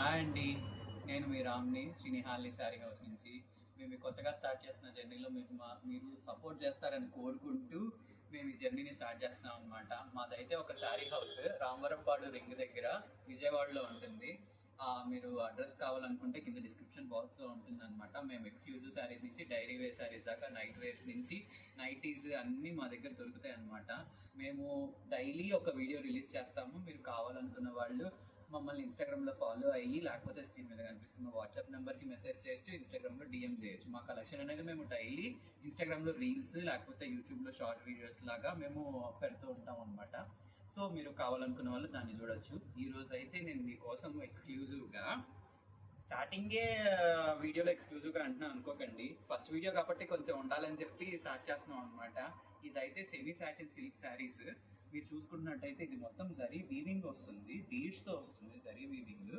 Hi అండి. నేను మీ రామ్ని శ్రీనిహాల్ని sari house నుంచి. మేము కొత్తగా స్టార్ట్ చేసిన జర్నీలో మీకు మా మీరు సపోర్ట్ చేస్తారని కోరుకుంటూ మేము ఈ జర్నీని స్టార్ట్ చేస్తున్నాం అనమాట మాదైతే ఒక శారీ హౌస్ రామవరంపాడు రింగ్ దగ్గర విజయవాడలో ఉంటుంది. మీరు అడ్రస్ కావాలనుకుంటే కింద డిస్క్రిప్షన్ బాక్స్లో ఉంటుంది అనమాట మేము ఎక్స్క్లూజివ్ శారీస్ నుంచి డైరీ వేర్ శారీస్ దాకా నైట్ వేర్స్ నుంచి నైటీస్ అన్నీ మా దగ్గర దొరుకుతాయి అనమాట మేము డైలీ ఒక వీడియో రిలీజ్ చేస్తాము. మీరు కావాలనుకున్న వాళ్ళు మమ్మల్ని ఇన్స్టాగ్రామ్లో ఫాలో అయ్యి లేకపోతే స్క్రీన్ మీద కనిపిస్తున్న వాట్సాప్ నెంబర్కి మెసేజ్ చేయొచ్చు ఇన్స్టాగ్రామ్లో డిఎం చేయొచ్చు. మా కలెక్షన్ అనేది మేము డైలీ ఇన్స్టాగ్రామ్లో రీల్స్ లేకపోతే యూట్యూబ్లో షార్ట్ వీడియోస్ లాగా మేము పెడుతూ ఉంటాం అనమాట సో మీరు కావాలనుకున్న వాళ్ళు దాన్ని చూడొచ్చు. ఈ రోజు అయితే నేను మీకోసం ఎక్స్క్లూజివ్గా స్టార్టింగే వీడియోలో ఎక్స్క్లూజివ్గా అంటున్నాను అనుకోకండి. ఫస్ట్ వీడియో కాబట్టి కొంచెం ఉండాలని చెప్పి స్టార్ట్ చేస్తున్నాం అనమాట ఇదైతే సెమీ సాటిన్ సిల్క్ శారీస్ మీరు చూసుకున్నట్టయితే ఇది మొత్తం జరీ వీవింగ్ వస్తుంది బీడ్స్తో వస్తుంది zari weaving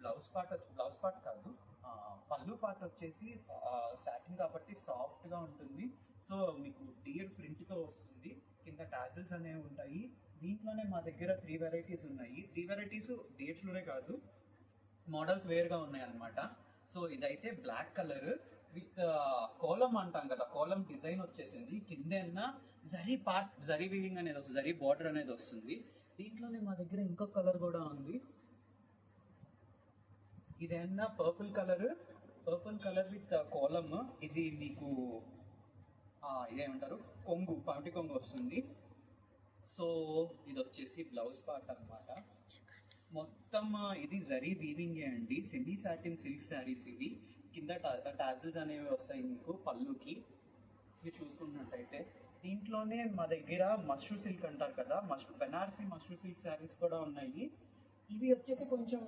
blouse part blouse part కాదు పళ్ళు పార్ట్ వచ్చేసి సాటిన్ కాబట్టి సాఫ్ట్గా ఉంటుంది. సో మీకు డియర్ ప్రింట్తో వస్తుంది. కింద టాజిల్స్ అనేవి ఉంటాయి. దీంట్లోనే మా దగ్గర త్రీ వెరైటీస్ ఉన్నాయి. త్రీ వెరైటీస్ డియర్స్లోనే కాదు మోడల్స్ వేరుగా ఉన్నాయి అన్నమాట సో ఇదైతే బ్లాక్ కలర్ విత్ కోలం అంటాం కదా కోలం వచ్చేసింది. కింద జరీ పార్ట్ జరీ వీవింగ్ అనేది వస్తుంది జరీ బార్డర్ అనేది వస్తుంది. దీంట్లోనే మా దగ్గర ఇంకో కలర్ కూడా ఉంది. ఇదేనా purple colour? Purple colour with Kolam ఇది మీకు ఇదేమంటారు? కొంగు పంటి కొంగు వస్తుంది. సో ఇది వచ్చేసి బ్లౌజ్ పార్ట్ అన్నమాట. మొత్తం ఇది జరీ వీవింగే అండి. సెమీ సాటిన్ సిల్క్ శారీస్ ఇది కింద టాజిల్స్ అనేవి వస్తాయి మీకు పళ్ళుకి. మీరు చూసుకున్నట్టయితే దీంట్లోనే మా దగ్గర మష్రూ సిల్క్ అంటారు కదా మష్రూ బెనారసీ మష్రూ సిల్క్ శారీస్ కూడా ఉన్నాయి. ఇవి వచ్చేసి కొంచెం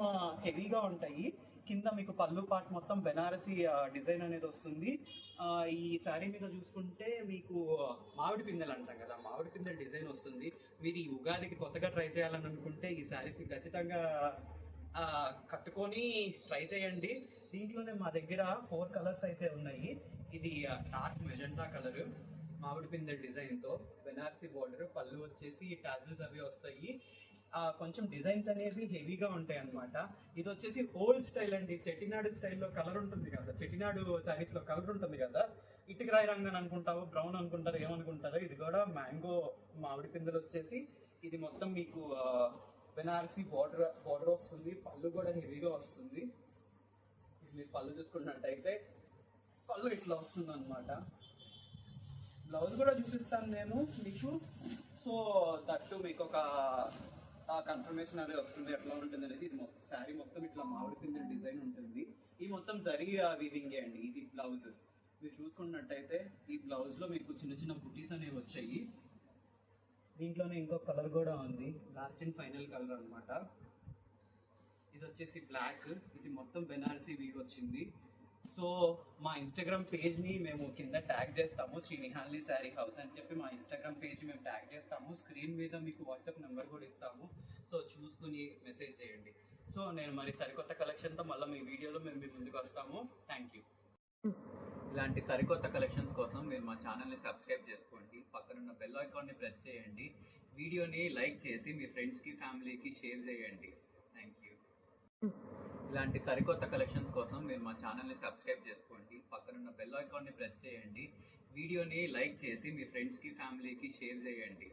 హెవీగా ఉంటాయి. కింద మీకు పళ్ళు పాట్ మొత్తం బెనారసీ డిజైన్ అనేది వస్తుంది. ఈ శారీ మీద చూసుకుంటే మీకు మామిడి పిందెలు అంటాం కదా మామిడి పిందెల డిజైన్ వస్తుంది. మీరు ఈ ఉగాదికి కొత్తగా ట్రై చేయాలని అనుకుంటే ఈ శారీస్కి ఖచ్చితంగా కట్టుకొని ట్రై చేయండి. దీంట్లోనే మా దగ్గర ఫోర్ కలర్స్ అయితే ఉన్నాయి. ఇది డార్క్ మెజెంటా కలర్ మామిడి పిందెల డిజైన్తో బార్డర్ పళ్ళు వచ్చేసి టాజిల్స్ అవి వస్తాయి. ఆ, కొంచెం డిజైన్స్ అనేవి హెవీగా ఉంటాయి అన్నమాట. ఇది వచ్చేసి ఓల్డ్ స్టైల్ అండి. చెట్టినాడు స్టైల్లో కలర్ ఉంటుంది కదా చెట్టినాడు శారీస్లో కలర్ ఉంటుంది కదా ఇటుక రాయి రంగు అని అనుకుంటావు బ్రౌన్ అనుకుంటారు ఏమనుకుంటారు? ఇది కూడా మ్యాంగో మామిడి పిందెలు వచ్చేసి ఇది మొత్తం మీకు ఆ, బార్డర్ బార్డర్ వస్తుంది. పళ్ళు కూడా హెవీగా వస్తుంది. మీరు పళ్ళు చూసుకున్నట్టయితే పళ్ళు ఇట్లా వస్తుంది అనమాట బ్లౌజ్ కూడా చూపిస్తాను నేను మీకు. సో దట్టు మీకు ఒక కన్ఫర్మేషన్ అదే వస్తుంది ఎట్లా ఉంటుంది అనేది. ఇది మొత్తం శారీ మొత్తం ఇట్లా మామిడి పిందెల డిజైన్ ఉంటుంది. ఈ మొత్తం జరీ వివింగే అండి ఇది బ్లౌజ్ మీరు చూసుకున్నట్టయితే ఈ బ్లౌజ్లో మీకు చిన్న చిన్న బుటీస్ అనేవి వచ్చాయి. దీంట్లోనే ఇంకో కలర్ కూడా ఉంది. లాస్ట్ అండ్ ఫైనల్ కలర్ అనమాట ఇది వచ్చేసి బ్లాక్ ఇది మొత్తం బెనారసీ వీవ్ వచ్చింది. సో మా ఇన్స్టాగ్రామ్ పేజ్ని మేము కింద ట్యాగ్ చేస్తాము. శ్రీ నిహాల్ని శారీ హౌస్ అని చెప్పి మా ఇన్స్టాగ్రామ్ పేజ్ మేము ట్యాగ్ చేస్తాము. స్క్రీన్ మీద మీకు వాట్సాప్ నెంబర్ కూడా ఇస్తాము. సో చూసుకుని మెసేజ్ చేయండి. సో నేను మరి సరికొత్త కలెక్షన్తో మళ్ళీ మీ వీడియోలో మేము మీ ముందుకు వస్తాము. థ్యాంక్ యూ ఇలాంటి సరికొత్త కలెక్షన్స్ కోసం మీరు మా ఛానల్ని సబ్స్క్రైబ్ చేసుకోండి. పక్కనున్న బెల్ ఐకాన్ని ప్రెస్ చేయండి. వీడియోని లైక్ చేసి మీ ఫ్రెండ్స్కి ఫ్యామిలీకి షేర్ చేయండి. ఇలాంటి సరికొత్త కలెక్షన్స్ కోసం మీరు మా ఛానల్ని సబ్స్క్రైబ్ చేసుకోండి. పక్కనున్న బెల్ ఐకాన్ని ప్రెస్ చేయండి. వీడియోని లైక్ చేసి మీ ఫ్రెండ్స్కి ఫ్యామిలీకి షేర్ చేయండి.